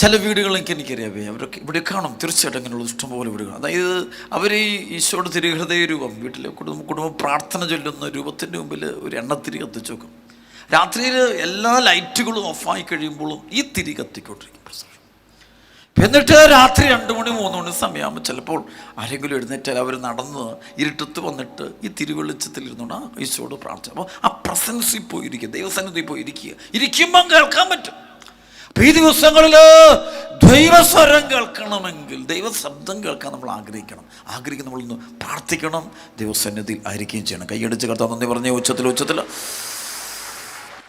ചില വീടുകളൊക്കെ എനിക്കറിയാവേ അവരൊക്കെ ഇവിടെ കാണും. തീർച്ചയായിട്ടും അങ്ങനെയുള്ള ഇഷ്ടംപോലെ വീടുകൾ അതായത് അവർ ഈ ഈശോയുടെ തിരുഹൃദയ രൂപം വീട്ടിലെ കുടുംബ കുടുംബ പ്രാർത്ഥന ചൊല്ലുന്ന രൂപത്തിന്റെ മുമ്പിൽ ഒരു എണ്ണത്തിരി കത്തിച്ചു വെക്കും. രാത്രിയിൽ എല്ലാ ലൈറ്റുകളും ഓഫായി കഴിയുമ്പോഴും ഈ തിരി കത്തിക്കൊണ്ടിരിക്കും. എന്നിട്ട് രാത്രി രണ്ട് മണി മൂന്ന് മണി സമയമാകുമ്പോൾ ചിലപ്പോൾ ആരെങ്കിലും എഴുന്നേറ്റാൽ അവർ നടന്ന് ഇരുട്ടത്ത് വന്നിട്ട് ഈ തിരുവെളിച്ചത്തിൽ ഇരുന്നുകൊണ്ട് ഈശോട് പ്രാർത്ഥന. അപ്പോൾ ആ പ്രസൻസിൽ പോയിരിക്കുക ദൈവസന്നിധി പോയി ഇരിക്കുക ഇരിക്കുമ്പം കേൾക്കാൻ പറ്റും. ഈ ദിവസങ്ങളിൽ ദൈവസ്വരം കേൾക്കണമെങ്കിൽ ദൈവശബ്ദം കേൾക്കാൻ നമ്മൾ ആഗ്രഹിക്കണം. ആഗ്രഹിക്കുന്ന നമ്മളൊന്ന് പ്രാർത്ഥിക്കണം. ദൈവസന്നിധിയിൽ ആയിരിക്കുകയും ചെയ്യണം. കൈയടിച്ച് കർത്താവ് നന്ദി പറഞ്ഞ ഉച്ചത്തിൽ ഉച്ചത്തിൽ.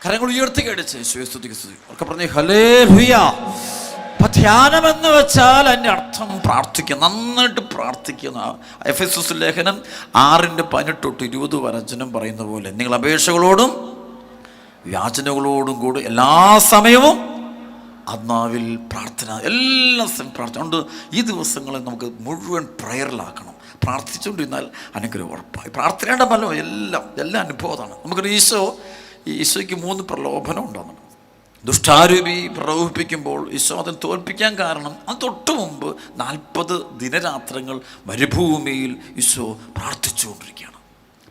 കരങ്ങൾ ഉയർത്തി കടിച്ച് സ്തുതിക്ക് സ്തുതി ഒക്കെ പറഞ്ഞു ഹലേ ഹുയാ അപ്പം ധ്യാനം എന്ന് വെച്ചാൽ അതിന്റെ അർത്ഥം പ്രാർത്ഥിക്കുക. നന്നായിട്ട് പ്രാർത്ഥിക്കുന്ന എഫ് എസ് എസ് ലേഖനം ആറിന്റെ പതിനെട്ട് തൊട്ട് ഇരുപത് വരച്ചനം പറയുന്ന പോലെ നിങ്ങൾ അപേക്ഷകളോടും യാചനകളോടും കൂടി എല്ലാ സമയവും ആത്മാവിൽ പ്രാർത്ഥന എല്ലാ ദിവസവും പ്രാർത്ഥന. അതുകൊണ്ട് ഈ ദിവസങ്ങളെ നമുക്ക് മുഴുവൻ പ്രയറിലാക്കണം. പ്രാർത്ഥിച്ചുകൊണ്ടിരുന്നാൽ അനുഗ്രഹം ഉറപ്പായി. പ്രാർത്ഥനയുടെ ഫലം എല്ലാം എല്ലാം അനുഭവമാണ് നമുക്കൊരു ഈശോ ഈശോയ്ക്ക് മൂന്ന് പ്രലോഭനം ഉണ്ടാകുന്നു ദുഷ്ടാരൂപി പ്രലോഭിപ്പിക്കുമ്പോൾ ഈശോ അതിന് തോൽപ്പിക്കാൻ കാരണം അത് തൊട്ട് മുമ്പ് നാൽപ്പത് ദിനരാത്രങ്ങൾ മരുഭൂമിയിൽ ഈശോ പ്രാർത്ഥിച്ചുകൊണ്ടിരിക്കുകയാണ്.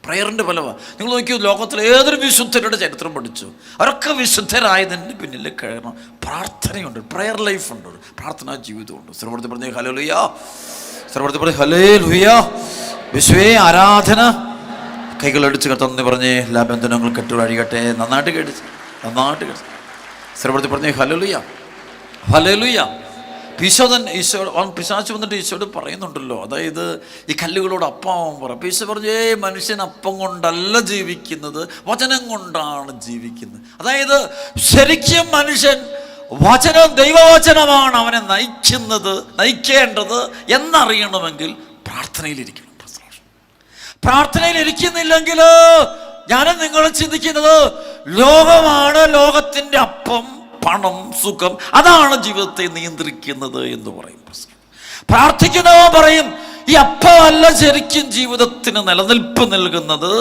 പ്രയറിന്റെ ഫലമാണ് നിങ്ങൾ നോക്കിയോ ലോകത്തിലെ ഏതൊരു വിശുദ്ധരുടെ ചരിത്രം പഠിച്ചു? അവരൊക്കെ വിശുദ്ധരായതിന്റെ പിന്നിൽ കഴിയണം പ്രാർത്ഥനയുണ്ട്. പ്രയർ ലൈഫുണ്ട് പ്രാർത്ഥനാ ജീവിതമുണ്ട്. സർവർത്തി പറഞ്ഞ ഹലോ ലുയാ സർവർത്തി പറഞ്ഞ ഹലേ ലുയാ വിശ്വേ ആരാധന. കൈകളടിച്ച് കത്തന്ന് പറഞ്ഞ് എല്ലാ ബന്ധനങ്ങളും കെട്ടുവഴികട്ടെ നന്നായിട്ട് കേട്ടിച്ച് നന്നായിട്ട് കേട്ടിച്ച് ഹലോ പറഞ്ഞേ ഹലോ ഹലലുയ ഈശോതൻ ഈശോ പിശാച്ച് വന്നിട്ട് ഈശോട് പറയുന്നുണ്ടല്ലോ. അതായത് ഈ കല്ലുകളോട് അപ്പം പറ ഈശോ പറഞ്ഞു ഏ മനുഷ്യൻ അപ്പം കൊണ്ടല്ല ജീവിക്കുന്നത് വചനം കൊണ്ടാണ് ജീവിക്കുന്നത്. അതായത് ശരിക്കും മനുഷ്യൻ വചനം ദൈവവചനമാണ് അവനെ നയിക്കുന്നത് നയിക്കേണ്ടത് എന്നറിയണമെങ്കിൽ പ്രാർത്ഥനയിലിരിക്കണം. പ്രാർത്ഥനയിൽ ഇരിക്കുന്നില്ലെങ്കിൽ ഞാനും നിങ്ങൾ ചിന്തിക്കുന്നത് ലോകമാണ് ലോകത്തിന്റെ അപ്പം. പണം സുഖം അതാണ് ജീവിതത്തെ നിയന്ത്രിക്കുന്നത് എന്ന് പറയും പ്രാർത്ഥിക്കുന്നവ പറയും ഈ അപ്പമല്ല ശരിക്കും ജീവിതത്തിന് നിലനിൽപ്പ് നൽകുന്നത്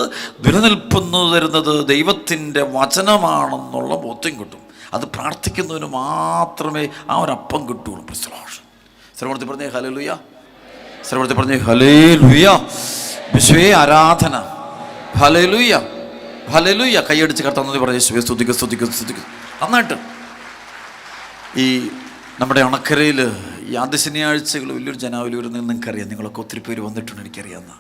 നിലനിൽപ്പെന്ന് തരുന്നത് ദൈവത്തിന്റെ വചനമാണെന്നുള്ള ബോധ്യം കിട്ടും. അത് പ്രാർത്ഥിക്കുന്നതിന് മാത്രമേ ആ ഒരു അപ്പം കിട്ടുള്ളൂ പ്രശ്നമാണ് ശ്രമണത്തിൽ പറഞ്ഞേ ഹലേ ലുയ ശ്രവണത്തിൽ പറഞ്ഞേ ഹലേ ലുയ വിശ്വേ ആരാധന. ഹലേ ലുയ ഹലേ ലുയ കൈയടിച്ച് കർത്താന്ന് പറഞ്ഞു യേശുവേ സ്തുതിക്കുക സ്തുതിക്കുക സ്തുതിക്ക്. നന്നായിട്ട്. ഈ നമ്മുടെ അണക്കരയിൽ ഈ ആദ്യ ശനിയാഴ്ചകൾ വലിയൊരു ജനാവലൂരിൽ നിന്ന് നിങ്ങൾക്കറിയാം. നിങ്ങളൊക്കെ ഒത്തിരി പേര് വന്നിട്ടുണ്ട് എനിക്കറിയാവുന്ന.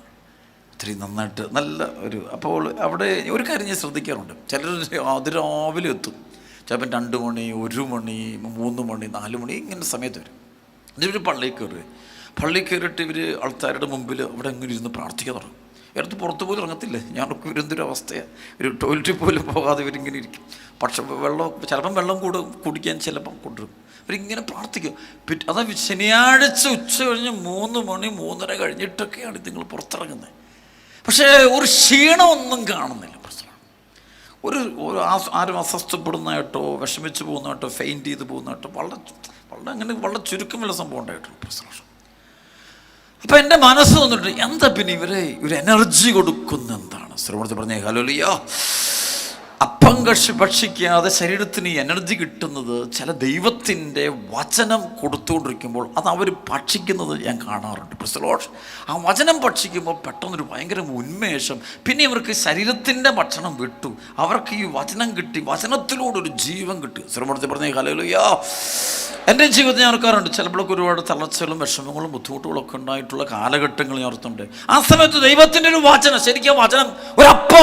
ഒത്തിരി നന്നായിട്ട് നല്ല ഒരു അപ്പോൾ അവിടെ ഒരു കാര്യം ഞാൻ ശ്രദ്ധിക്കാറുണ്ട്. ചിലർ അതിരാവിലെ എത്തും. ചിലപ്പം രണ്ട് മണി ഒരു മണി മൂന്ന് മണി നാല് മണി ഇങ്ങനെ സമയത്ത് വരും. എന്നിട്ട് പള്ളിയിൽ കയറുക പള്ളിയിൽ കയറിയിട്ട് ഇവർ ആൾക്കാരുടെ മുമ്പിൽ അവിടെ അങ്ങനെ ഇരുന്ന് പ്രാർത്ഥിക്കാൻ തുടങ്ങും. ഇടത്ത് പുറത്ത് പോലും ഇറങ്ങത്തില്ലേ ഞങ്ങൾക്ക് ഇവരെന്തൊരു അവസ്ഥയാണ് ഒരു ടോയ്ലറ്റിൽ പോലും പോകാതെ ഇവരിങ്ങനെ ഇരിക്കും. പക്ഷെ വെള്ളം ചിലപ്പം വെള്ളം കൂടെ കുടിക്കാൻ ചിലപ്പം കൊണ്ടുവരും. ഇവരിങ്ങനെ പ്രാർത്ഥിക്കും. പിറ്റ് അതാ ശനിയാഴ്ച ഉച്ച കഴിഞ്ഞ് മൂന്ന് മണി മൂന്നര കഴിഞ്ഞിട്ടൊക്കെയാണ് നിങ്ങൾ പുറത്തിറങ്ങുന്നത്. പക്ഷേ ഒരു ക്ഷീണമൊന്നും കാണുന്നില്ല പ്രശ്നം. ഒരു ഒരു ആരും അസ്വസ്ഥപ്പെടുന്നതായിട്ടോ വിഷമിച്ച് പോകുന്നതായിട്ടോ ഫെയിന്റ് ചെയ്ത് പോകുന്നതായിട്ടോ വളരെ വളരെ അങ്ങനെ വളരെ ചുരുക്കമുള്ള സംഭവം ഉണ്ടായിട്ടുണ്ട് പ്രശ്നം. അപ്പൊ എന്റെ മനസ്സ് വന്നിട്ട് എന്താ പിന്നെ ഇവരെ ഒരു എനർജി കൊടുക്കുന്ന എന്താണ് ശ്രവണത്തിൽ പറഞ്ഞേ ഹലോലിയോ അപ്പം കഷി ഭക്ഷിക്കാതെ ശരീരത്തിന് എനർജി കിട്ടുന്നത് ചില ദൈവത്തിന്റെ വചനം കൊടുത്തുകൊണ്ടിരിക്കുമ്പോൾ അത് അവർ ഭക്ഷിക്കുന്നത് ഞാൻ കാണാറുണ്ട്. പ്രസലോഷ് ആ വചനം ഭക്ഷിക്കുമ്പോൾ പെട്ടെന്നൊരു ഭയങ്കര ഉന്മേഷം. പിന്നെ ഇവർക്ക് ശരീരത്തിന്റെ ഭക്ഷണം വിട്ടു. അവർക്ക് ഈ വചനം കിട്ടി. വചനത്തിലൂടെ ഒരു ജീവൻ കിട്ടി. ശ്രമണത്തിൽ പറഞ്ഞ കലയിലോയ്യോ എന്റെ ജീവിതത്തിൽ ഞാൻ ഓർക്കാറുണ്ട് ചിലപ്പോഴൊക്കെ ഒരുപാട് തളർച്ചകളും വിഷമങ്ങളും ബുദ്ധിമുട്ടുകളൊക്കെ ഉണ്ടായിട്ടുള്ള കാലഘട്ടങ്ങൾ ഞാൻ ഓർത്തുണ്ട്. ആ സമയത്ത് ദൈവത്തിന്റെ ഒരു വചനം ശരിക്കും വചനം ഒരപ്പ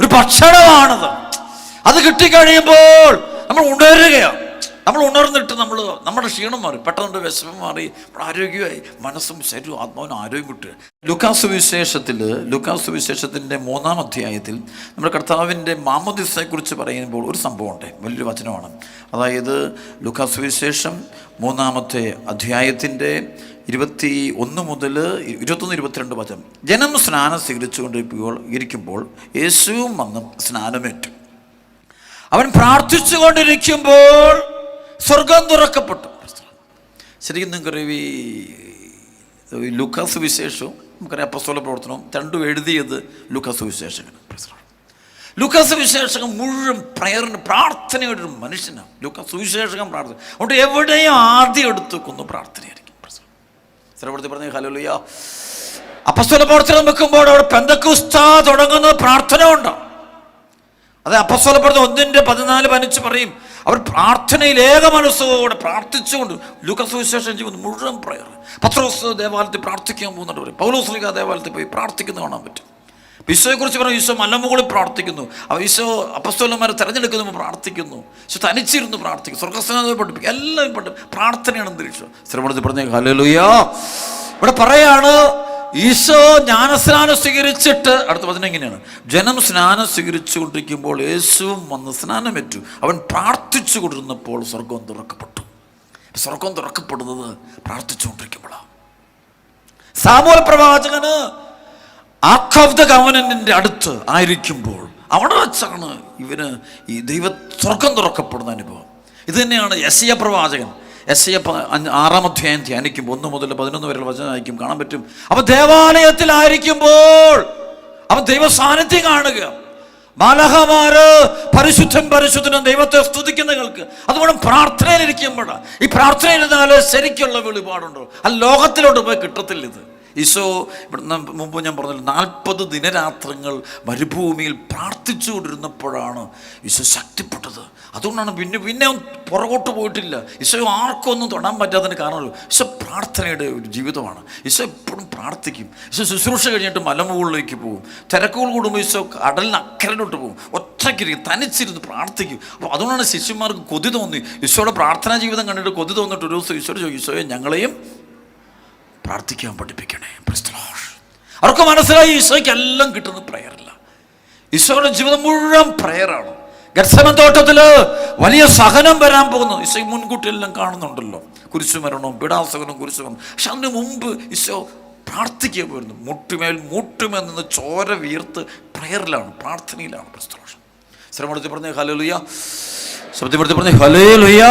ഒരു ഭക്ഷണമാണത്. അത് കിട്ടിക്കഴിയുമ്പോൾ നമ്മൾ ഉണരുകയാണ് നമ്മൾ ഉണർന്നിട്ട് നമ്മൾ നമ്മുടെ ക്ഷീണം മാറി പെട്ടെന്ന് വിഷമം മാറി നമ്മുടെ ആരോഗ്യമായി മനസ്സും ശരീരവും ആത്മാവിനും ആരോഗ്യം കിട്ടുക. ലുക്കാസ് വിശേഷത്തിൽ ലുക്കാസ് വിശേഷത്തിന്റെ മൂന്നാം അധ്യായത്തിൽ നമ്മുടെ കർത്താവിന്റെ മാമദിസയെക്കുറിച്ച് പറയുമ്പോൾ ഒരു സംഭവമുണ്ട്. വലിയൊരു വചനമാണ്. അതായത് ലുക്കാസ് വിശേഷം മൂന്നാമത്തെ അധ്യായത്തിന്റെ ഇരുപത്തി ഒന്ന് മുതൽ ഇരുപത്തൊന്ന് ഇരുപത്തിരണ്ട് വചനം. ജനം സ്നാനം സ്വീകരിച്ചുകൊണ്ടിരിക്കുമ്പോൾ ഇരിക്കുമ്പോൾ യേശുവും വന്ന് സ്നാനമേറ്റു. അവൻ പ്രാർത്ഥിച്ചുകൊണ്ടിരിക്കുമ്പോൾ സ്വർഗം തുറക്കപ്പെട്ടു. ശരിക്കും നിങ്ങൾക്കറിയാം ഈ ലുക്കാസ് വിശേഷവും നമുക്കറിയാം അപ്പസ്തോല പ്രവർത്തനവും രണ്ടും എഴുതിയത് ലുക്കാസ് വിശേഷങ്ങൾ ലൂക്കാസ് വിശേഷകം മുഴുവൻ പ്രയറിന് പ്രാർത്ഥനയുടെ ഒരു മനുഷ്യനാണ്. ലൂക്കാസ് സുവിശേഷകം പ്രാർത്ഥന. അതുകൊണ്ട് എവിടെയും ആദ്യം എടുത്തു കൊന്നു പ്രാർത്ഥനയായിരിക്കും. സ്ഥലപ്പെടുത്തി പറഞ്ഞു ഹലോലിയ അപ്പസ്വല പ്രവർത്തനം വെക്കുമ്പോൾ അവിടെ പെന്തക്കുസ്ത തുടങ്ങുന്ന പ്രാർത്ഥന ഉണ്ടോ അത് അപ്പസ്വല പ്രവർത്തനം ഒന്നിന്റെ പതിനാല് പതിനഞ്ച് പറയും. അവർ പ്രാർത്ഥനയിൽ ഏക മനസ്സോടെ പ്രാർത്ഥിച്ചുകൊണ്ട് ലൂക്കസ് സുവിശേഷം ചെയ്യുന്നത് മുഴുവൻ പ്രയർ പത്രോസ് ദേവാലയത്തിൽ പ്രാർത്ഥിക്കാൻ പോകുന്നുണ്ട് പൗലോസ്ലിക ദേവാലയത്തിൽ പോയി പ്രാർത്ഥിക്കുന്ന കാണാൻ പറ്റും. ഈശോയെക്കുറിച്ച് പറഞ്ഞു ഈശോ മലമുകളിൽ പ്രാർത്ഥിക്കുന്നു. അവ ഈശോ അപ്പസ്തോലന്മാരെ തിരഞ്ഞെടുക്കുന്നു പ്രാർത്ഥിക്കുന്നു. ഈശോ തനിച്ചിരുന്നു പ്രാർത്ഥിക്കും. സ്വർഗസ്നാഥയെ പഠിപ്പിക്കും. എല്ലാം പഠിപ്പിക്കും. പ്രാർത്ഥനയാണ് അന്തരീക്ഷം ശ്രമണത്തിൽ പറഞ്ഞ ഹലലുയാ ഇവിടെ പറയാണ് ഈശോ ജ്ഞാനസ്നാനം സ്വീകരിച്ചിട്ട് അടുത്ത വചനം എങ്ങനെയാണ്? ജനം സ്നാനം സ്വീകരിച്ചു കൊണ്ടിരിക്കുമ്പോൾ യേശുവും വന്ന് സ്നാനമേറ്റു. അവൻ പ്രാർത്ഥിച്ചു കൊണ്ടിരുന്നപ്പോൾ സ്വർഗം തുറക്കപ്പെട്ടു. സ്വർഗം തുറക്കപ്പെടുന്നത് പ്രാർത്ഥിച്ചുകൊണ്ടിരിക്കുമ്പോഴാണ്. സാമൂഹ്യ പ്രവാചകന് ആർക്ക് ഓഫ് ദ ഗവനന്റിന്റെ അടുത്ത് ആയിരിക്കുമ്പോൾ അവിടെ വെച്ചാണ് ഇവന് ഈ ദൈവ തുറക്കം തുറക്കപ്പെടുന്ന അനുഭവം. ഇത് തന്നെയാണ് എസ് എ പ്രവാചകൻ എസ് എ ആറാം അധ്യായം ധ്യാനിക്കും ഒന്ന് മുതൽ പതിനൊന്ന് വരെയുള്ള വചനം ആയിരിക്കും കാണാൻ പറ്റും. അവ ദേവാലയത്തിലായിരിക്കുമ്പോൾ അവൻ ദൈവ സാന്നിധ്യം കാണുക. ബാലഹമാര് പരിശുദ്ധൻ പരിശുദ്ധനും ദൈവത്തെ സ്തുതിക്കുന്ന കേൾക്ക്. അതുകൊണ്ട് പ്രാർത്ഥനയിലിരിക്കുമ്പോഴാണ് ഈ പ്രാർത്ഥനയിരുന്നാൽ ശരിക്കുള്ള വെളിപാടുണ്ടോ? ആ ലോകത്തിലോട്ട് പോയി കിട്ടത്തില്ല ഇത്. ഈശോ ഇവിടുന്ന് മുമ്പ് ഞാൻ പറഞ്ഞല്ലോ നാൽപ്പത് ദിനരാത്രങ്ങൾ മരുഭൂമിയിൽ പ്രാർത്ഥിച്ചുകൊണ്ടിരുന്നപ്പോഴാണ് ഈശോ ശക്തിപ്പെട്ടത്. അതുകൊണ്ടാണ് പിന്നെ പിന്നെ പുറകോട്ട് പോയിട്ടില്ല. ഈശോ ആർക്കും ഒന്നും തൊടാൻ പറ്റാത്തതിന് കാരണമല്ലോ. ഈശോ പ്രാർത്ഥനയുടെ ഒരു ജീവിതമാണ്. ഈശോ എപ്പോഴും പ്രാർത്ഥിക്കും. ഈശോ ശുശ്രൂഷ കഴിഞ്ഞിട്ട് മലമുകളിലേക്ക് പോകും. തിരക്കുകൾ കൂടുമ്പോൾ ഈശോ കടലിന് അക്കരയിലോട്ട് പോകും. ഒറ്റയ്ക്കിരിക്കും തനിച്ചിരുന്ന് പ്രാർത്ഥിക്കും. അപ്പോൾ അതുകൊണ്ടാണ് ശിഷ്യന്മാർക്ക് കൊതി തോന്നി. ഈശോയുടെ പ്രാർത്ഥനാ ജീവിതം കണ്ടിട്ട് കൊതി തോന്നിട്ട് ഒരു ദിവസം ഈശോയുടെ ഈശോയെ ഞങ്ങളെയും പ്രാർത്ഥിക്കാൻ പഠിപ്പിക്കണേ. അവർക്ക് മനസ്സിലായി ഈശോയ്ക്ക് എല്ലാം കിട്ടുന്ന പ്രയറില്ല ഈശോയുടെ ജീവിതം മുഴുവൻ പ്രയറാണ് ഗർസമൻ തോട്ടത്തിൽ വലിയ സഹനം വരാൻ പോകുന്നു. ഈശോ മുൻകൂട്ടി എല്ലാം കാണുന്നുണ്ടല്ലോ. കുരിശു മരണവും പിടാസകനും കുരിശു മരണം പക്ഷെ അതിന് മുമ്പ് ഈശോ പ്രാർത്ഥിക്കുക പോയിരുന്നു. മുട്ടുമേൽ മുട്ടുമേൽ നിന്ന് ചോര വീർത്ത് പ്രയറിലാണ് പ്രാർത്ഥനയിലാണ്. ക്രിസ്തലോഷ് ശ്രമപ്പെടുത്തി പറഞ്ഞ ഹലോലുയ ശബ്ദപ്പെടുത്തി ഹലേ ഹലേലുയ്യ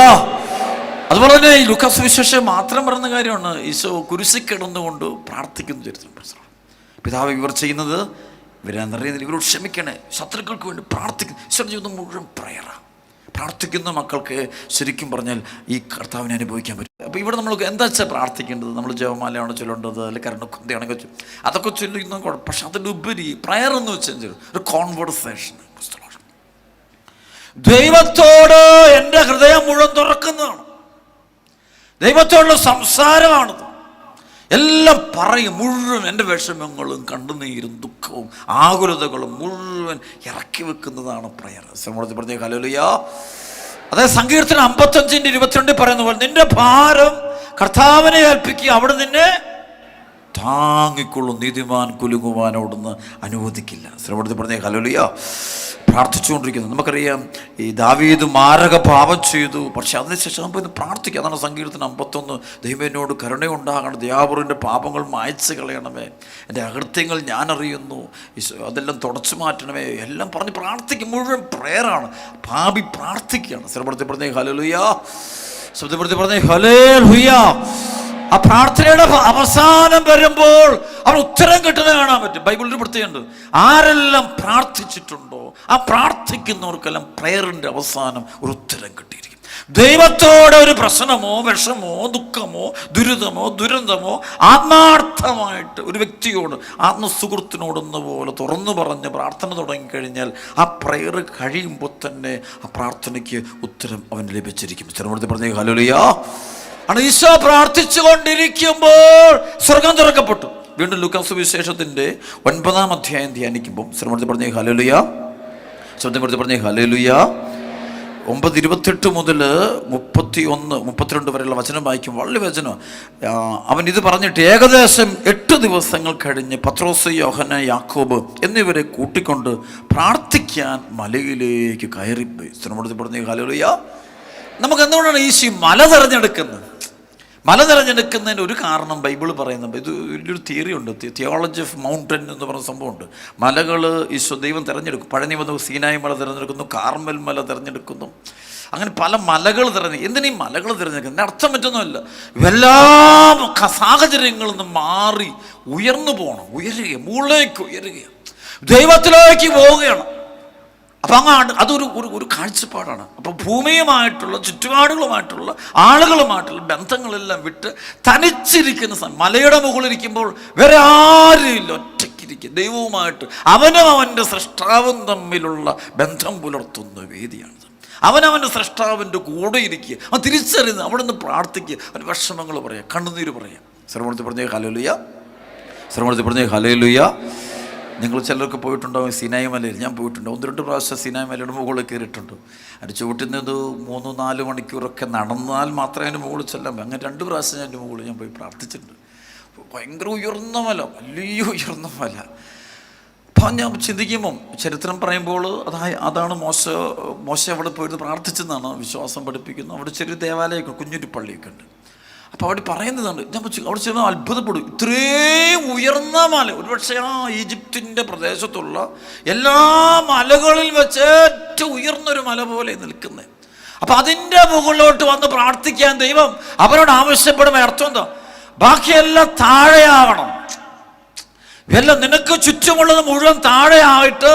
അതുപോലെ തന്നെ ഈ ലുക്കാസ് വിശേഷം മാത്രം പറയുന്ന കാര്യമാണ്. ഈശോ കുരിശി കിടന്നുകൊണ്ട് പ്രാർത്ഥിക്കുന്ന ചരിത്രം പിതാവ് ഇവർ ചെയ്യുന്നത് ഇവരെന്നറിയുന്നില്ല ഇവരോട് ക്ഷമിക്കണേ. ശത്രുക്കൾക്ക് വേണ്ടി പ്രാർത്ഥിക്കുന്നു ഈശ്വര ജീവിതം മുഴുവൻ പ്രയറാണ് പ്രാർത്ഥിക്കുന്ന മക്കൾക്ക് ശരിക്കും പറഞ്ഞാൽ ഈ കർത്താവിനെ അനുഭവിക്കാൻ പറ്റും. അപ്പോൾ ഇവിടെ നമ്മൾ എന്താ വെച്ചാൽ പ്രാർത്ഥിക്കേണ്ടത്? നമ്മൾ ജവമാലയാണോ ചൊല്ലേണ്ടത്? അല്ലെങ്കിൽ വെച്ചു അതൊക്കെ ചൊല്ലുന്ന കുഴപ്പം പക്ഷെ അതിലുപരി പ്രയർ എന്ന് വെച്ചാൽ ഒരു കോൺവെർസേഷൻ ദൈവത്തോട് എന്റെ ഹൃദയം മുഴുവൻ തുറക്കുന്നതാണ്. ദൈവത്തോടുള്ള സംസാരമാണത്. എല്ലാം പറയും. മുഴുവൻ എന്റെ വിഷമങ്ങളും കണ്ണുനീരും ദുഃഖവും ആകുലതകളും മുഴുവൻ ഇറക്കി വെക്കുന്നതാണ് പ്രയർ ശ്രമത്തിൽ പറഞ്ഞ കലോലിയ അതായത് സങ്കീർത്തനം അമ്പത്തഞ്ചിന്റെ ഇരുപത്തിരണ്ടിൽ പറയുന്ന പോലെ നിന്റെ ഭാരം കർത്താവിനെ ഏൽപ്പിക്കുക അവിടെ നിന്നെ താങ്ങിക്കൊള്ളും. നീതിമാൻ കുലുങ്ങുവാനോടൊന്ന് അനുവദിക്കില്ല. ശ്രമത്തിൽ പറഞ്ഞ കലോലിയ പ്രാർത്ഥിച്ചുകൊണ്ടിരിക്കുന്നു. നമുക്കറിയാം ഈ ദാവീദ് മാരക പാപം ചെയ്തു. പക്ഷെ അതിനുശേഷം നമുക്ക് ഇന്ന് പ്രാർത്ഥിക്കാം. അതാണ് സങ്കീർത്തനം അമ്പത്തൊന്ന്. ദൈവനോട് കരുണയുണ്ടാകണം. ദയാപുറിന്റെ പാപങ്ങൾ മായച്ച് കളയണമേ. എന്റെ അകൃത്യങ്ങൾ ഞാൻ അറിയുന്നു. അതെല്ലാം തുടച്ചു മാറ്റണമേ. എല്ലാം പറഞ്ഞ് പ്രാർത്ഥിക്കും. മുഴുവൻ പ്രേയറാണ് പാപി പ്രാർത്ഥിക്കുകയാണ്. സ്ഥലപ്പെടുത്തി പറഞ്ഞേ ഹലലുയാ ശബ്ദപ്പെടുത്തി പറഞ്ഞേ ഹലേ ഹുയാ ആ പ്രാർത്ഥനയുടെ അവസാനം വരുമ്പോൾ അവർ ഉത്തരം കിട്ടുന്നത് കാണാൻ പറ്റും. ബൈബിളിൽ പ്രത്യേകമുണ്ട് ആരെല്ലാം പ്രാർത്ഥിച്ചിട്ടുണ്ടോ ആ പ്രാർത്ഥിക്കുന്നവർക്കെല്ലാം പ്രയറിന്റെ അവസാനം ഒരു ഉത്തരം കിട്ടിയിരിക്കും. ദൈവത്തോടെ ഒരു പ്രശ്നമോ വിഷമോ ദുഃഖമോ ദുരിതമോ ദുരന്തമോ ആത്മാർത്ഥമായിട്ട് ഒരു വ്യക്തിയോട് ആത്മസുഹൃത്തിനോടൊന്ന് പോലെ തുറന്നു പറഞ്ഞ് പ്രാർത്ഥന തുടങ്ങിക്കഴിഞ്ഞാൽ ആ പ്രയർ കഴിയുമ്പോൾ തന്നെ ആ പ്രാർത്ഥനയ്ക്ക് ഉത്തരം അവന് ലഭിച്ചിരിക്കും. സ്ഥിരപ്പെടുത്തി പറഞ്ഞ ഹലോലിയാ ആണ് ഈശോ പ്രാർത്ഥിച്ചു കൊണ്ടിരിക്കുമ്പോൾ സ്വർഗം തുറക്കപ്പെട്ടു. വീണ്ടും ലുക്കാസ് വിശേഷത്തിന്റെ ഒൻപതാം അധ്യായം ധ്യാനിക്കുമ്പോൾ ശ്രമത്തിൽ പറഞ്ഞ ഹലലുയ ശബ്ദപ്പെടുത്തി പറഞ്ഞ ഹലലുയ ഒമ്പത് ഇരുപത്തെട്ട് മുതൽ മുപ്പത്തി ഒന്ന് മുപ്പത്തിരണ്ട് വരെയുള്ള വചനം വായിക്കും. വളരെ വചനം. അവൻ ഇത് പറഞ്ഞിട്ട് ഏകദേശം എട്ട് ദിവസങ്ങൾ കഴിഞ്ഞ് പത്രോസ് യോഹന യാക്കോബ് എന്നിവരെ കൂട്ടിക്കൊണ്ട് പ്രാർത്ഥിക്കാൻ മലയിലേക്ക് കയറിപ്പോയി ശ്രമത്തിൽ പറഞ്ഞ ഹലലുയ നമുക്ക് എന്തുകൊണ്ടാണ് ഈശി മല തിരഞ്ഞെടുക്കുന്നത്? മല നിറഞ്ഞെടുക്കുന്നതിന് ഒരു കാരണം ബൈബിൾ പറയുന്നുണ്ട്. ഇത് വലിയൊരു തിയറി ഉണ്ട്. തിയോളജി ഓഫ് മൗണ്ടൻ എന്ന് പറയുന്ന സംഭവമുണ്ട്. മലകൾ ഈശോ ദൈവം തിരഞ്ഞെടുക്കും. പഴനി വന്നു സീനായി മല തിരഞ്ഞെടുക്കുന്നു കാർമൽ മല തിരഞ്ഞെടുക്കുന്നു. അങ്ങനെ പല മലകൾ തിരഞ്ഞു എന്തിനീ മലകൾ തിരഞ്ഞെടുക്കുന്നത്? അർത്ഥം പറ്റുന്നതല്ല എല്ലാ സാഹചര്യങ്ങളിൽ നിന്ന് മാറി ഉയർന്നു പോകണം ഉയരുക മുകളിലേക്ക് ഉയരുക ദൈവത്തിലേക്ക് പോവുകയാണ്. അപ്പം അങ്ങ് അതൊരു ഒരു ഒരു കാഴ്ചപ്പാടാണ്. അപ്പോൾ ഭൂമിയുമായിട്ടുള്ള ചുറ്റുപാടുകളുമായിട്ടുള്ള ആളുകളുമായിട്ടുള്ള ബന്ധങ്ങളെല്ലാം വിട്ട് തനിച്ചിരിക്കുന്ന സമയം മലയുടെ മുകളിലിരിക്കുമ്പോൾ വേറെ ആരുമില്ല ഒറ്റയ്ക്കിരിക്കും ദൈവവുമായിട്ട് അവനും അവന്റെ സൃഷ്ടാവും തമ്മിലുള്ള ബന്ധം പുലർത്തുന്ന വേദിയാണിത് അവനവന്റെ സൃഷ്ടാവിന്റെ കൂടെ ഇരിക്കുക. അവൻ തിരിച്ചറിയുന്നത് അവിടെ നിന്ന് പ്രാർത്ഥിക്കുക. അവൻ വിഷമങ്ങൾ പറയാം കണ്ണുനീര് പറയാം ശ്രമണത്തിൽ പറഞ്ഞേ ഹലോലുയ ശ്രമണത്തിൽ പറഞ്ഞേ ഹലോലുയ നിങ്ങൾ ചിലർക്ക് പോയിട്ടുണ്ടാവും സിനായി മലയിൽ. ഞാൻ പോയിട്ടുണ്ട് ഒന്ന് രണ്ട് പ്രാവശ്യം സിനായി മലയുടെ മുകളിൽ കയറിയിട്ടുണ്ട്. അതിന്റെ ചുവട്ടിൽ നിന്ന് മൂന്ന് നാല് മണിക്കൂറൊക്കെ നടന്നാൽ മാത്രമേ അതിന് മുകളിൽ ചെല്ലാൻ അങ്ങനെ രണ്ട് പ്രാവശ്യം ഞാൻ അതിന്റെ മുകളിൽ ഞാൻ പോയി പ്രാർത്ഥിച്ചിട്ടുണ്ട്. ഭയങ്കര ഉയർന്ന മല വലിയ ഉയർന്ന മല. അപ്പം ഞാൻ ചിന്തിക്കുമ്പം ചരിത്രം പറയുമ്പോൾ അതായ അതാണ് മോശ മോശം അവിടെ പോയിരുന്ന് പ്രാർത്ഥിച്ചെന്നാണ് വിശ്വാസം പഠിപ്പിക്കുന്നത്. അവിടെ ചെറിയ ദേവാലയമൊക്കെ കുഞ്ഞൊരു പള്ളിയൊക്കെ ഉണ്ട്. അപ്പോൾ അവിടെ പറയുന്നതാണ് ഞാൻ അവിടെ ചെന്ന് അത്ഭുതപ്പെടും. ഇത്രയും ഉയർന്ന മല ഒരുപക്ഷെ ആ ഈജിപ്തിന്റെ പ്രദേശത്തുള്ള എല്ലാ മലകളിൽ വെച്ച് ഏറ്റവും ഉയർന്നൊരു മല പോലെ നിൽക്കുന്നത് അപ്പം അതിന്റെ മുകളിലോട്ട് വന്ന് പ്രാർത്ഥിക്കാൻ ദൈവം അവരോട് ആവശ്യപ്പെടുന്ന അർത്ഥം എന്താ? ബാക്കിയെല്ലാം താഴെയാവണം. എല്ലാം നിനക്ക് ചുറ്റുമുള്ളത് മുഴുവൻ താഴെയായിട്ട്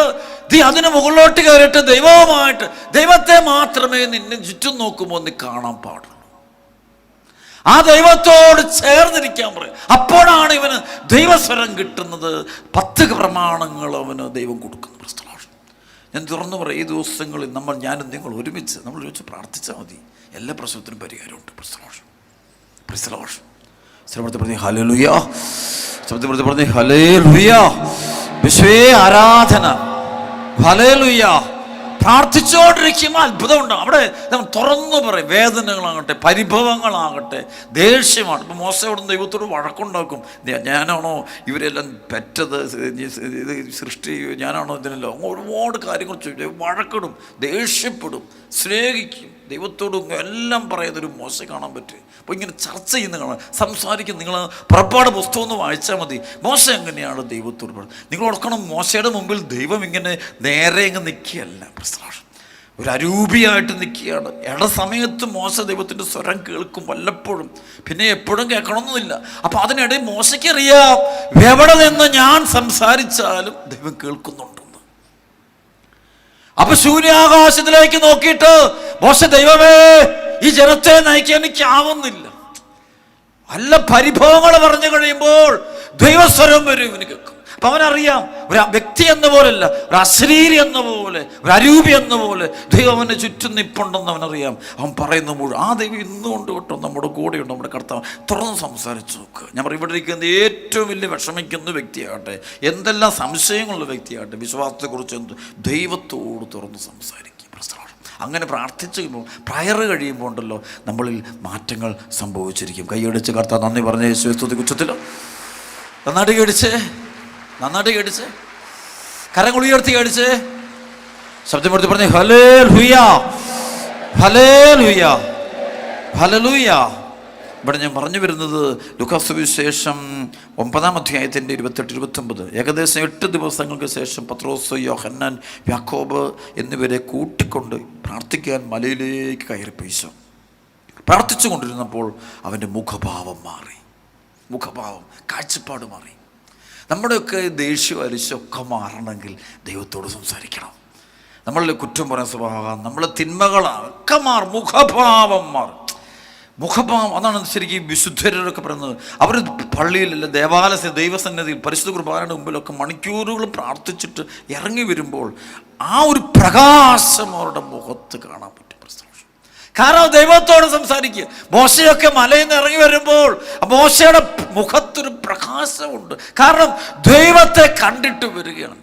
നീ അതിന് മുകളിലോട്ട് കയറിയിട്ട് ദൈവവുമായിട്ട് ദൈവത്തെ മാത്രമേ നിന്നെ ചുറ്റും നോക്കുമ്പോൾ നീ കാണാൻ പാടുള്ളൂ. ആ ദൈവത്തോട് ചേർന്നിരിക്കാൻ പറയും. അപ്പോഴാണ് ഇവന് ദൈവസ്വരം കിട്ടുന്നത്. പത്ത് പ്രമാണങ്ങൾ അവന് ദൈവം കൊടുക്കുന്നു. ഞാൻ തുറന്നു പറയും ഈ ദിവസങ്ങളിൽ നമ്മൾ ഞാനും നിങ്ങൾ ഒരുമിച്ച് നമ്മൾ ഒരുമിച്ച് പ്രാർത്ഥിച്ചാൽ മതി. എല്ലാ പ്രശ്നത്തിനും പരിഹാരമുണ്ട്. പ്രശ്നോഷം പ്രശ്നോഷം ശ്രമത്തെ പറഞ്ഞ് ഹലേ ലുയാ ശ്രമത്തെ പറഞ്ഞ് ഹലേ ലുയാ വിശ്വേ ആരാധന. ഹലേലുയ പ്രാർത്ഥിച്ചുകൊണ്ടിരിക്കുമ്പോൾ അത്ഭുതം ഉണ്ടാകും അവിടെ നമ്മൾ തുറന്നു പറയും വേദനകളാകട്ടെ പരിഭവങ്ങളാകട്ടെ ദേഷ്യമാണ്. ഇപ്പം മോശയോടും ദൈവത്തോട് വഴക്കുണ്ടാക്കും. "ഞാ- ഞാനാണോ ഇവരെല്ലാം പറ്റത് ഇത് സൃഷ്ടി ഞാനാണോ ഇതിനെല്ലാം? ഒരുപാട് കാര്യങ്ങൾ ചോദിച്ചു വഴക്കിടും ദേഷ്യപ്പെടും സ്നേഹിക്കും. ദൈവത്തോടും എല്ലാം പറയുന്നൊരു മോശം കാണാൻ പറ്റും. അപ്പോൾ ഇങ്ങനെ ചർച്ച ചെയ്യുന്ന കാണാം സംസാരിക്കും നിങ്ങൾ പുറപ്പാട് പുസ്തകം ഒന്ന് വായിച്ചാൽ മതി. മോശ എങ്ങനെയാണ് ദൈവത്തോട് പറയുന്നത്? നിങ്ങൾ ഓർക്കണം മോശയുടെ മുമ്പിൽ ദൈവം ഇങ്ങനെ നേരെ ഇങ്ങ് നിൽക്കുകയല്ല പ്രശ്നം ഒരു അരൂപിയായിട്ട് നിൽക്കുകയാണ് ഇട സമയത്ത് മോശ ദൈവത്തിന്റെ സ്വരം കേൾക്കും വല്ലപ്പോഴും. പിന്നെ എപ്പോഴും കേൾക്കണമെന്നില്ല. അപ്പോൾ അതിനിടയിൽ മോശയ്ക്കറിയാം എവിടെ നിന്ന് ഞാൻ സംസാരിച്ചാലും ദൈവം കേൾക്കുന്നുണ്ടെന്ന് അപ്പൊ ശൂന്യാകാശത്തിലേക്ക് നോക്കിയിട്ട് മോശ ദൈവമേ ഈ ജനത്തെ നയിക്കാൻ എനിക്കാവുന്നില്ല. നല്ല പരിഭവങ്ങൾ പറഞ്ഞു കഴിയുമ്പോൾ ദൈവസ്വരം വരും ഇവന് കേൾക്കും. അപ്പൊ അവനറിയാം ഒരു വ്യക്തി എന്ന പോലല്ല ഒരു അശ്ലീലി എന്ന പോലെ ഒരു അരൂപി എന്ന പോലെ ദൈവം അവനെ ചുറ്റും നിപ്പുണ്ടെന്ന് അവനറിയാം. അവൻ പറയുന്ന മുഴുവൻ ആ ദൈവം ഇന്നുകൊണ്ട് കേട്ടോ നമ്മുടെ കൂടെയുണ്ട് നമ്മുടെ കർത്താവ്. തുറന്ന് സംസാരിച്ചു നോക്കുക ഞാൻ പറയും ഇവിടെ ഇരിക്കുന്ന ഏറ്റവും വലിയ വിഷമിക്കുന്ന വ്യക്തിയാകട്ടെ എന്തെല്ലാം സംശയങ്ങളുള്ള വ്യക്തിയാകട്ടെ വിശ്വാസത്തെക്കുറിച്ച് എന്ത് ദൈവത്തോട് തുറന്ന് സംസാരിക്കും അങ്ങനെ പ്രാർത്ഥിച്ചു കഴിയുമ്പോൾ പ്രയർ കഴിയുമ്പോൾ ഉണ്ടല്ലോ നമ്മളിൽ മാറ്റങ്ങൾ സംഭവിച്ചിരിക്കും. കൈയടിച്ച് കർത്താവ് നന്ദി പറഞ്ഞ യേശുസ്തുതി കുച്ചത്തിൽ നന്നായിട്ട് കടിച്ചേ നന്നായിട്ട് കേടിച്ച് കരങ്ങൾ ഉയർത്തി കേടിച്ച് ശബ്ദം എടുത്ത് പറഞ്ഞു ഹലേ ലുയ ഹലേ ലുയ ഹലലൂയ ഇവിടെ ഞാൻ പറഞ്ഞു വരുന്നത് ലുക്കാസുവിശേഷം ഒമ്പതാം അധ്യായത്തിന്റെ ഇരുപത്തെട്ട് ഇരുപത്തൊമ്പത്. ഏകദേശം എട്ട് ദിവസങ്ങൾക്ക് ശേഷം പത്രോസ് യോഹന്നാൻ യാക്കോബ് എന്നിവരെ കൂട്ടിക്കൊണ്ട് പ്രാർത്ഥിക്കാൻ മലയിലേക്ക് കയറി പ്രാർത്ഥിച്ചു കൊണ്ടിരുന്നപ്പോൾ അവന്റെ മുഖഭാവം മാറി. മുഖഭാവം കാഴ്ചപ്പാട് മാറി. നമ്മുടെയൊക്കെ ദേഷ്യം അരിശമൊക്കെ മാറണമെങ്കിൽ ദൈവത്തോട് സംസാരിക്കണം. നമ്മളിൽ കുറ്റം പറയാൻ സ്വഭാവം നമ്മളെ തിന്മകളാണ്. ഒക്കെ മാറും. മുഖഭാവം മാറും. മുഖഭാവം അതാണ് ശരിക്കും വിശുദ്ധരൊക്കെ പറയുന്നത്. അവർ പള്ളിയിലല്ല ദേവാലയ ദൈവസന്നിധിയിൽ പരിശുദ്ധ കുർബാനയുടെ മുമ്പിലൊക്കെ മണിക്കൂറുകൾ പ്രാർത്ഥിച്ചിട്ട് ഇറങ്ങി വരുമ്പോൾ ആ ഒരു പ്രകാശം അവരുടെ മുഖത്ത് കാണാൻ പറ്റും. കാരണം ദൈവത്തോട് സംസാരിക്കുക. മോശയൊക്കെ മലയിൽ നിന്ന് ഇറങ്ങി വരുമ്പോൾ മോശയുടെ മുഖത്തൊരു പ്രകാശമുണ്ട്. കാരണം ദൈവത്തെ കണ്ടിട്ട് വരികയാണ്.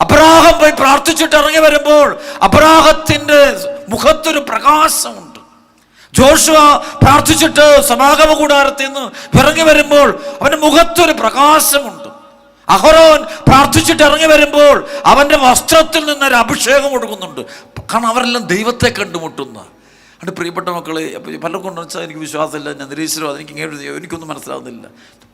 അബ്രാഹം പോയി പ്രാർത്ഥിച്ചിട്ട് ഇറങ്ങി വരുമ്പോൾ അബ്രാഹത്തിന്റെ മുഖത്തൊരു പ്രകാശമുണ്ട്. ജോഷുവ പ്രാർത്ഥിച്ചിട്ട് സമാഗമ കൂടാരത്തിൽ നിന്ന് ഇറങ്ങി വരുമ്പോൾ അവന്റെ മുഖത്തൊരു പ്രകാശമുണ്ട്. അഹറോൻ പ്രാർത്ഥിച്ചിട്ട് ഇറങ്ങി വരുമ്പോൾ അവന്റെ വസ്ത്രത്തിൽ നിന്നൊരു അഭിഷേകം കൊടുക്കുന്നുണ്ട്. കാരണം അവരെല്ലാം ദൈവത്തെ കണ്ടുമുട്ടുന്ന അതുകൊണ്ട് പ്രിയപ്പെട്ട മക്കളെ പലർക്കും ഉണ്ടെന്ന് വെച്ചാൽ എനിക്ക് വിശ്വാസമില്ല ഞാൻ നിരീശ്വരം എനിക്ക് ഇങ്ങനെ എനിക്കൊന്നും മനസ്സിലാവുന്നില്ല.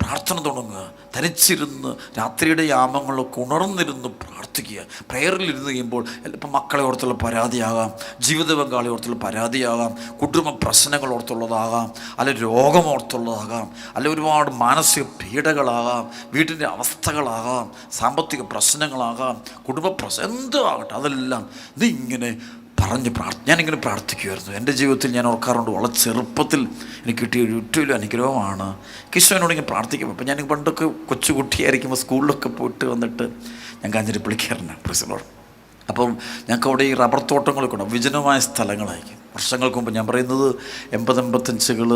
പ്രാർത്ഥന തുടങ്ങുക തനിച്ചിരുന്ന് രാത്രിയുടെ യാമങ്ങളൊക്കെ ഉണർന്നിരുന്ന് പ്രാർത്ഥിക്കുക. പ്രയറിലിരുന്ന് കഴിയുമ്പോൾ ഇപ്പം മക്കളെ ഓർത്തുള്ള പരാതിയാകാം ജീവിത പങ്കാളി ഓർത്തുള്ള പരാതിയാകാം കുടുംബ പ്രശ്നങ്ങൾ ഓർത്തുള്ളതാകാം അല്ലെ രോഗം ഓർത്തുള്ളതാകാം അല്ലെ ഒരുപാട് മാനസിക പീഡകളാകാം വീട്ടിന്റെ അവസ്ഥകളാകാം സാമ്പത്തിക പ്രശ്നങ്ങളാകാം കുടുംബ പ്രശ്നം എന്തോ ആകട്ടെ അതെല്ലാം നീ ഇങ്ങനെ പറഞ്ഞ് പ്രാർത്ഥ ഞാനിങ്ങനെ പ്രാർത്ഥിക്കുമായിരുന്നു എന്റെ ജീവിതത്തിൽ ഞാൻ ഓർക്കാറുണ്ട് വളരെ ചെറുപ്പത്തിൽ എനിക്ക് കിട്ടിയ ഒരു ഏറ്റവും വലിയ അനുഗ്രഹമാണ്. കിശോനോട് ഇങ്ങനെ പ്രാർത്ഥിക്കും അപ്പം ഞാൻ പണ്ടൊക്കെ കൊച്ചുകുട്ടിയായിരിക്കുമ്പോൾ സ്കൂളിലൊക്കെ പോയിട്ട് വന്നിട്ട് ഞാൻ കാഞ്ഞിരപ്പള്ളിക്കാരനാണ് പ്രിസിനോട് അപ്പം ഞങ്ങൾക്ക് അവിടെ ഈ റബ്ബർ തോട്ടങ്ങളൊക്കെ ഉണ്ട് വിജനമായ സ്ഥലങ്ങളായിരിക്കും. വർഷങ്ങൾക്ക് മുമ്പ് ഞാൻ പറയുന്നത് എൺപത് എൺപത്തഞ്ചുകൾ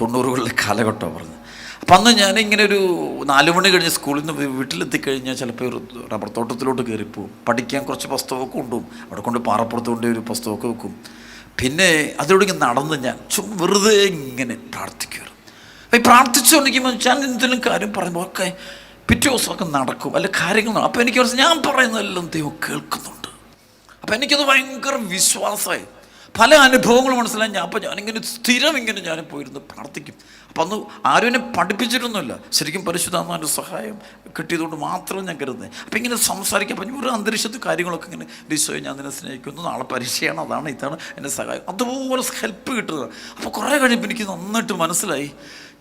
തൊണ്ണൂറുകളിലെ കാലഘട്ടമാണ് പറഞ്ഞത്. അപ്പം അന്ന് ഞാനിങ്ങനെ ഒരു നാല് മണി കഴിഞ്ഞ് സ്കൂളിൽ നിന്ന് വീട്ടിലെത്തിക്കഴിഞ്ഞാൽ ചിലപ്പോൾ ഒരു റബ്ബർ തോട്ടത്തിലോട്ട് കയറിപ്പോവും പഠിക്കാൻ കുറച്ച് പുസ്തകമൊക്കെ കൊണ്ടുപോകും അവിടെ കൊണ്ട് പാറപ്പുറത്ത് കൊണ്ട് ഒരു പുസ്തകമൊക്കെ വെക്കും. പിന്നെ അതിലൂടെ ഇങ്ങനെ നടന്ന് ഞാൻ ചും വെറുതെ ഇങ്ങനെ പ്രാർത്ഥിക്കുമായിരുന്നു അപ്പം ഈ പ്രാർത്ഥിച്ചുകൊണ്ടിരിക്കുമ്പോൾ ഞാൻ എന്തെങ്കിലും കാര്യം പറയുമ്പോൾ ഒക്കെ പിറ്റേ ദിവസമൊക്കെ നടക്കും. അല്ല കാര്യങ്ങൾ അപ്പോൾ എനിക്ക് ഞാൻ പറയുന്നതെല്ലാം ദൈവം കേൾക്കുന്നുണ്ട്. അപ്പം എനിക്കത് ഭയങ്കര വിശ്വാസമായി പല അനുഭവങ്ങളും മനസ്സിലായി. ഞാൻ അപ്പം ഞാനിങ്ങനെ സ്ഥിരം ഇങ്ങനെ ഞാൻ പോയിരുന്നു പ്രാർത്ഥിക്കും. അപ്പം അന്ന് ആരും എന്നെ പഠിപ്പിച്ചിട്ടൊന്നുമില്ല. ശരിക്കും പരിശുദ്ധാത്മാന്റെ സഹായം കിട്ടിയതുകൊണ്ട് മാത്രം ഞാൻ കരുതുന്നത് അപ്പം ഇങ്ങനെ സംസാരിക്കുക അപ്പം ഒരു അന്തരീക്ഷത്തിൽ കാര്യങ്ങളൊക്കെ ഇങ്ങനെ ഡിസോയെ ഞാൻ നിന്നെ സ്നേഹിക്കുന്നു നാളെ പരീക്ഷയാണ് അതാണ് ഇതാണ് എന്റെ സഹായം. അതുപോലെ ഹെൽപ്പ് കിട്ടുന്നത്. അപ്പോൾ കുറേ കഴിയുമ്പോൾ എനിക്ക് നന്നായിട്ട് മനസ്സിലായി.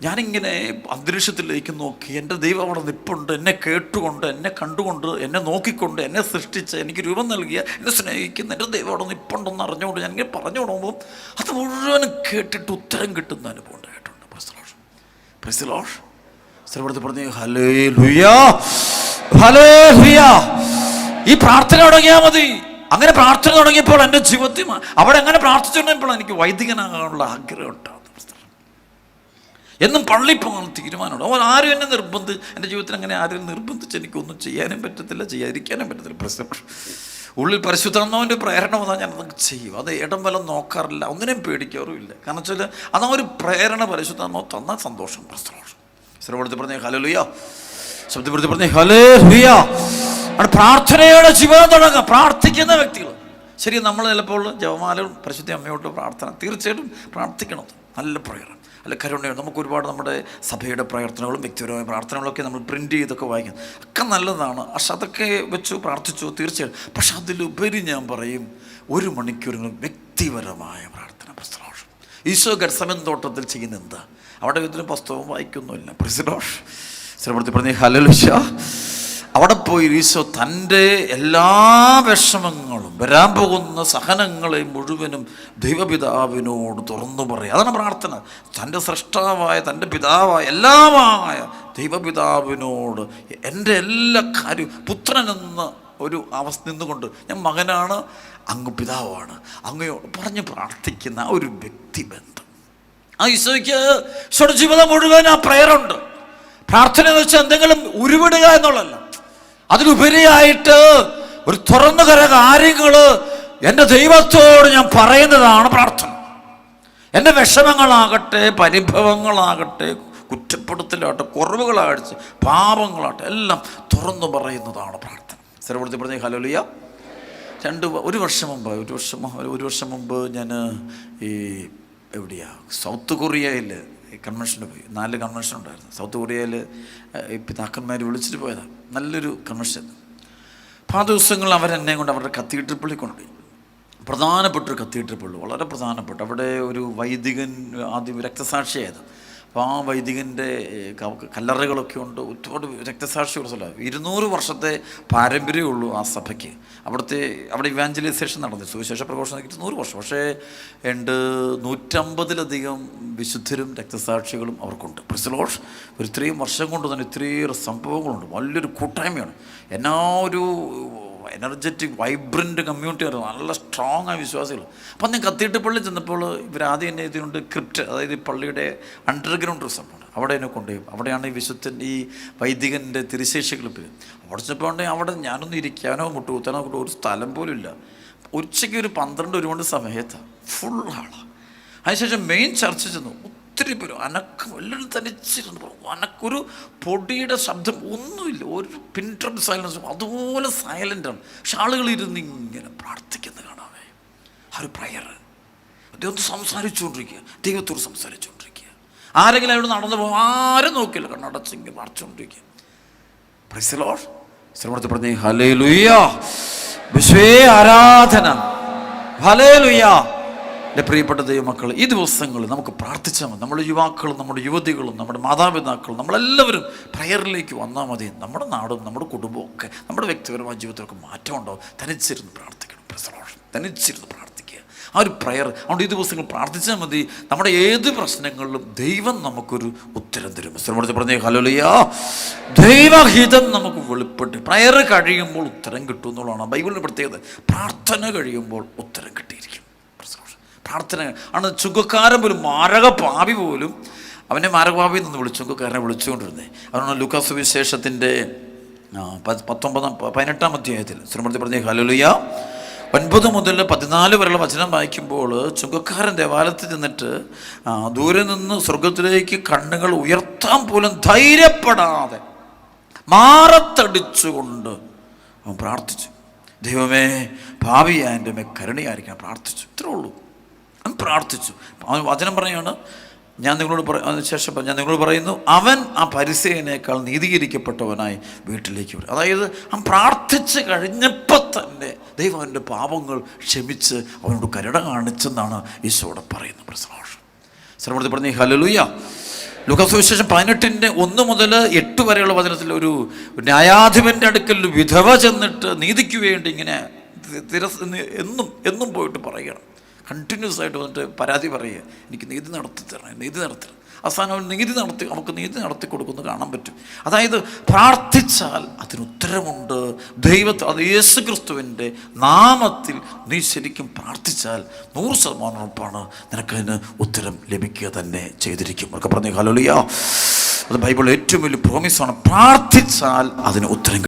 ഞാനിങ്ങനെ അന്തരീക്ഷത്തിലേക്ക് നോക്കി എന്റെ ദൈവം അവിടെ നിപ്പുണ്ട് എന്നെ കേട്ടുകൊണ്ട് എന്നെ കണ്ടുകൊണ്ട് എന്നെ നോക്കിക്കൊണ്ട് എന്നെ സൃഷ്ടിച്ച് എനിക്ക് രൂപം നൽകിയ എന്നെ സ്നേഹിക്കുന്ന എന്റെ ദൈവം അവിടെ നിപ്പുണ്ടെന്ന് അറിഞ്ഞുകൊണ്ട് ഞാൻ ഇങ്ങനെ പറഞ്ഞു തുടങ്ങുമ്പോൾ അത് മുഴുവനും കേട്ടിട്ട് ഉത്തരം കിട്ടുന്ന അനുഭവം ഉണ്ടായിട്ടുണ്ട്. പ്രസലോഷ് പ്രസലോഷ് സ്ഥലപ്പെടുത്തി പറഞ്ഞു ഹലേ ലുയാ ഹലേ ലുയാ ഈ പ്രാർത്ഥന തുടങ്ങിയാൽ മതി. അങ്ങനെ പ്രാർത്ഥന തുടങ്ങിയപ്പോൾ എന്റെ ജീവിതത്തിൽ അവിടെ അങ്ങനെ പ്രാർത്ഥിച്ചു തുടങ്ങിയപ്പോൾ എനിക്ക് വൈദികനാകാനുള്ള ആഗ്രഹം ഉണ്ടാകും എന്നും പള്ളി പോകാൻ തീരുമാനമുണ്ട്. അവൻ ആരും എന്നെ നിർബന്ധി എന്റെ ജീവിതത്തിൽ അങ്ങനെ ആരും നിർബന്ധിച്ച് എനിക്കൊന്നും ചെയ്യാനും പറ്റത്തില്ല ചെയ്യാതിരിക്കാനും പറ്റത്തില്ല. പ്രശ്നം. ഉള്ളിൽ പരിശുദ്ധാത്മാവിന്റെ പ്രേരണ വന്നാൽ ഞാൻ അതൊക്കെ ചെയ്യും. അത് ഇടം വല്ലം നോക്കാറില്ല. ഒന്നിനെയും പേടിക്കാറുമില്ല. കാരണം വെച്ചാൽ അതാ ഒരു പ്രേരണ പരിശുദ്ധാത്മാവ് തന്നാൽ സന്തോഷം സന്തോഷം ശ്രവണത്തിൽ പറഞ്ഞേ ഹലോ ലുയ്യ ശബ്ദപ്പെടുത്തി പറഞ്ഞേ ഹലേ ലുയ്യ അവിടെ പ്രാർത്ഥനയുടെ ജീവിതം തുടങ്ങുക. പ്രാർത്ഥിക്കുന്ന വ്യക്തികൾ. ശരി നമ്മൾ ചിലപ്പോൾ ജപമാലയും പരിശുദ്ധ അമ്മയോട്ട് പ്രാർത്ഥന. തീർച്ചയായിട്ടും പ്രാർത്ഥിക്കണം. നല്ല പ്രയർ അല്ല കരുണയോ നമുക്ക് ഒരുപാട് നമ്മുടെ സഭയുടെ പ്രവർത്തനങ്ങളും വ്യക്തിപരമായ പ്രാർത്ഥനകളൊക്കെ നമ്മൾ പ്രിന്റ് ചെയ്തൊക്കെ വായിക്കും. ഒക്കെ നല്ലതാണ്. പക്ഷെ അതൊക്കെ വെച്ചു പ്രാർത്ഥിച്ചു തീർച്ചയായും. പക്ഷെ അതിലുപരി ഞാൻ പറയും ഒരു മണിക്കൂർ വ്യക്തിപരമായ പ്രാർത്ഥന പ്രസ്തോഷം ഈശോ ഗർസമൻ തോട്ടത്തിൽ ചെയ്യുന്ന എന്താ? അവിടെ ഇതിന് പുസ്തകവും വായിക്കുന്നുമില്ല. പ്രസിഡോഷ് ശ്രമത്തിൽ പറഞ്ഞ ഹലലുഷ അവിടെ പോയി ഈശോ തന്റെ എല്ലാ വിഷമങ്ങളും വരാൻ പോകുന്ന സഹനങ്ങളെ മുഴുവനും ദൈവപിതാവിനോട് തുറന്നു പറയും അതാണ് പ്രാർത്ഥന. തന്റെ സൃഷ്ടാവായ തന്റെ പിതാവായ എല്ലാമായ ദൈവപിതാവിനോട് എന്റെ എല്ലാ കാര്യവും പുത്രനെന്ന ഒരു അവസ്ഥ നിന്നുകൊണ്ട് ഞാൻ മകനാണ് അങ്ങ് പിതാവാണ്. അങ്ങയോട് പറഞ്ഞ് പ്രാർത്ഥിക്കുന്ന ഒരു വ്യക്തിബന്ധം ആ ഈശോയ്ക്ക് ഈശോയുടെ ജീവിതം മുഴുവൻ ആ പ്രയറുണ്ട് പ്രാർത്ഥന എന്ന് വെച്ചാൽ എന്തെങ്കിലും ഉരുവിടുക എന്നുള്ളതല്ല. അതിലുപരിയായിട്ട് ഒരു തുറന്നു കര കാര്യങ്ങൾ എന്റെ ദൈവത്തോട് ഞാൻ പറയുന്നതാണ് പ്രാർത്ഥന. എന്റെ വിഷമങ്ങളാകട്ടെ പരിഭവങ്ങളാകട്ടെ കുറ്റപ്പെടുത്തലാകട്ടെ കുറവുകളാകട്ടെ പാപങ്ങളാകട്ടെ എല്ലാം തുറന്നു പറയുന്നതാണ് പ്രാർത്ഥന. സ്ഥലപ്പെടുത്തി പറഞ്ഞ ഹലോലിയ രണ്ട് ഒരു വർഷം മുമ്പ് ഒരു വർഷം ഒരു വർഷം മുമ്പ് ഞാൻ ഈ എവിടെയാ? സൗത്ത് കൊറിയയിൽ കൺവെൻഷന് പോയി. നാല് കൺവെൻഷൻ ഉണ്ടായിരുന്നു. സൗത്ത് കൊറിയയിൽ പിതാക്കന്മാർ വിളിച്ചിട്ട് പോയതാണ് നല്ലൊരു കൺവെൻഷൻ. അപ്പോൾ ആ ദിവസങ്ങൾ അവരെന്നെ കൊണ്ട് അവരുടെ കത്തീഡ്രൽ പള്ളി കൊണ്ടുപോയി. പ്രധാനപ്പെട്ടൊരു കത്തീഡ്രൽ പള്ളി വളരെ പ്രധാനപ്പെട്ട അവിടെ ഒരു വൈദികൻ ആദ്യം രക്തസാക്ഷിയായത്. അപ്പോൾ ആ വൈദികന്റെ കല്ലറകളൊക്കെ ഉണ്ട്. ഒരുപാട് രക്തസാക്ഷിയുള്ള സ്ഥലമാണ് ഇരുന്നൂറ് വർഷത്തെ പാരമ്പര്യമുള്ളൂ ആ സഭയ്ക്ക്. അവിടുത്തെ അവിടെ ഇവാഞ്ചലൈസേഷൻ നടന്നു സുവിശേഷ പ്രഘോഷണം ഇരുന്നൂറ് വർഷം. പക്ഷേ ഉണ്ട് നൂറ്റമ്പതിലധികം വിശുദ്ധരും രക്തസാക്ഷികളും അവർക്കുണ്ട്. പ്രിസലോഷ് ഒരു ഇത്രയും വർഷം കൊണ്ട് തന്നെ ഇത്രയേറെ സംഭവങ്ങളുണ്ട്. വലിയൊരു കൂട്ടായ്മയാണ്. എന്നാ ഒരു എനർജറ്റിക് വൈബ്രന്റ് കമ്മ്യൂണിറ്റി ആയിരുന്നു. നല്ല സ്ട്രോങ് ആയ വിശ്വാസികൾ. അപ്പം ഞാൻ കത്തീട്ട് പള്ളി ചെന്നപ്പോൾ ഇവർ ആദ്യം എന്നെ ഇതിനുണ്ട് ക്രിപ്റ്റ് അതായത് ഈ പള്ളിയുടെ അണ്ടർഗ്രൗണ്ട് റിസപ്പാണ് അവിടെ എന്നെ കൊണ്ടുപോയി. അവിടെയാണ് ഈ വിശുദ്ധൻ ഈ വൈദികന്റെ തിരുശേഷികൾ പേര്. അവിടെ ചെന്നപ്പോൾ അവിടെ ഞാനൊന്നും ഇരിക്കാനോ മുട്ടുകുത്താനോ കൊണ്ട് ഒരു സ്ഥലം പോലും ഇല്ല. ഉച്ചയ്ക്ക് ഒരു പന്ത്രണ്ട് ഒരു സമയത്താണ് ഫുൾ ആളാണ് അതിനുശേഷം മെയിൻ ചർച്ച ചെന്നു. ഒത്തിരി പേര് അനക്കം എല്ലാവരും തനിച്ചിരുന്നു അനക്കൊരു പൊടിയുടെ ശബ്ദം ഒന്നുമില്ല. ഒരു പിൻട്രം സൈലൻസ്. അതുപോലെ സൈലന്റാണ്. പക്ഷെ ആളുകൾ ഇരുന്ന് ഇങ്ങനെ പ്രാർത്ഥിക്കുന്നത് കാണാവേ. ആ ഒരു പ്രയർ അദ്ദേഹം സംസാരിച്ചുകൊണ്ടിരിക്കുക. ദൈവത്തോട് സംസാരിച്ചുകൊണ്ടിരിക്കുക. ആരെങ്കിലും അവിടെ നടന്നു പോകും. ആരും നോക്കില്ല കണ്ണടച്ചെങ്കിൽ മറച്ചുകൊണ്ടിരിക്കുക പ്രൈസലോ ശ്രമത്തിൽ പറഞ്ഞേ ഹലേ ലുയ്യ വിശ്വേ ആരാധന. ഹലേ ലുയ്യ എന്റെ പ്രിയപ്പെട്ട ദൈവമക്കൾ ഈ ദിവസങ്ങളിൽ നമുക്ക് പ്രാർത്ഥിച്ചാൽ മതി. നമ്മുടെ യുവാക്കളും നമ്മുടെ യുവതികളും നമ്മുടെ മാതാപിതാക്കളും നമ്മളെല്ലാവരും പ്രയറിലേക്ക് വന്നാൽ മതി. നമ്മുടെ നാടും നമ്മുടെ കുടുംബവും ഒക്കെ നമ്മുടെ വ്യക്തിപരമായ ജീവിതത്തിലൊക്കെ മാറ്റം ഉണ്ടാവും. തനിച്ചിരുന്ന് പ്രാർത്ഥിക്കണം. പ്രസലോഷം തനിച്ചിരുന്ന് പ്രാർത്ഥിക്കുക. ആ ഒരു പ്രയർ അതുകൊണ്ട് ഈ ദിവസങ്ങൾ പ്രാർത്ഥിച്ചാൽ മതി. നമ്മുടെ ഏത് പ്രശ്നങ്ങളിലും ദൈവം നമുക്കൊരു ഉത്തരം തരും. ശ്രമത്തിൽ പറഞ്ഞേ ഹലോലിയ ദൈവഹിതം നമുക്ക് വെളിപ്പെട്ട് പ്രയർ കഴിയുമ്പോൾ ഉത്തരം കിട്ടും എന്നുള്ളതാണ് ബൈബിളിന്റെ പ്രത്യേകത. പ്രാർത്ഥന കഴിയുമ്പോൾ ഉത്തരം കിട്ടിയിരിക്കും. പ്രാർത്ഥന ആണ് ചുങ്കക്കാരൻ പോലും മാരക പാപി പോലും അവനെ മാരകപാപി എന്ന് വിളിച്ചു. ചുങ്കക്കാരനെ വിളിച്ചുകൊണ്ടിരുന്നത് അതാണ് ലുക്കാസ് വിശേഷത്തിന്റെ പത്തൊമ്പതാം പതിനെട്ടാം അധ്യായത്തിൽ ശ്രീമൂർത്തി പറഞ്ഞ ഹലുലിയ ഒൻപത് മുതൽ പതിനാല് വരെയുള്ള വചനം വായിക്കുമ്പോൾ ചുങ്കക്കാരൻ ദേവാലയത്തിൽ ചെന്നിട്ട് ദൂരെ നിന്ന് സ്വർഗത്തിലേക്ക് കണ്ണുകൾ ഉയർത്താൻ പോലും ധൈര്യപ്പെടാതെ മാറത്തടിച്ചുകൊണ്ട് അവൻ പ്രാർത്ഥിച്ചു. ദൈവമേ ഭാവിയായ എന്റെ മേ കരുണയായിരിക്കാൻ പ്രാർത്ഥിച്ചു. ഇത്രേ ഉള്ളൂ. പ്രാർത്ഥിച്ചു. അവൻ വചനം പറയുകയാണ് ഞാൻ നിങ്ങളോട് പറ ശേഷം ഞാൻ നിങ്ങളോട് പറയുന്നു അവൻ ആ പരിസയനേക്കാൾ നീതീകരിക്കപ്പെട്ടവനായി വീട്ടിലേക്ക് വരും. അതായത് അവൻ പ്രാർത്ഥിച്ച് കഴിഞ്ഞപ്പോൾ തന്നെ ദൈവം അവന്റെ പാപങ്ങൾ ക്ഷമിച്ച് അവനോട് കരുണ കാണിച്ചെന്നാണ് ഈശോടെ പറയുന്നത്. പ്രസവോഷം ശ്രമത്തിൽ പറഞ്ഞ ഹലലുയ ലുഖസുവിശേഷം പതിനെട്ടിന്റെ ഒന്ന് മുതൽ എട്ട് വരെയുള്ള വചനത്തിൽ ഒരു ന്യായാധിപന്റെ അടുക്കൽ വിധവ ചെന്നിട്ട് നീതിക്ക് വേണ്ടി ഇങ്ങനെ തിരസ് എന്നും എന്നും പോയിട്ട് പറയണം കണ്ടിന്യൂസ് ആയിട്ട് വന്നിട്ട് പരാതി പറയുക എനിക്ക് നീതി നടത്തി തരണം നീതി നടത്തണം അവസാനം അവൻ നീതി നടത്തി നമുക്ക് നീതി നടത്തി കൊടുക്കുന്നത് കാണാൻ പറ്റും. അതായത് പ്രാർത്ഥിച്ചാൽ അതിന് ഉത്തരമുണ്ട്. ദൈവത്തെ അത് യേശു ക്രിസ്തുവിന്റെ നാമത്തിൽ നീ ശരിക്കും പ്രാർത്ഥിച്ചാൽ നൂറ് ശതമാനം ഉറപ്പാണ് നിനക്കതിന് ഉത്തരം ലഭിക്കുക തന്നെ ചെയ്തിരിക്കും. അവർക്ക് പറഞ്ഞു ഹലോലിയ അത് ബൈബിൾ ഏറ്റവും വലിയ പ്രോമിസാണ് പ്രാർത്ഥിച്ചാൽ അതിന് ഉത്തരം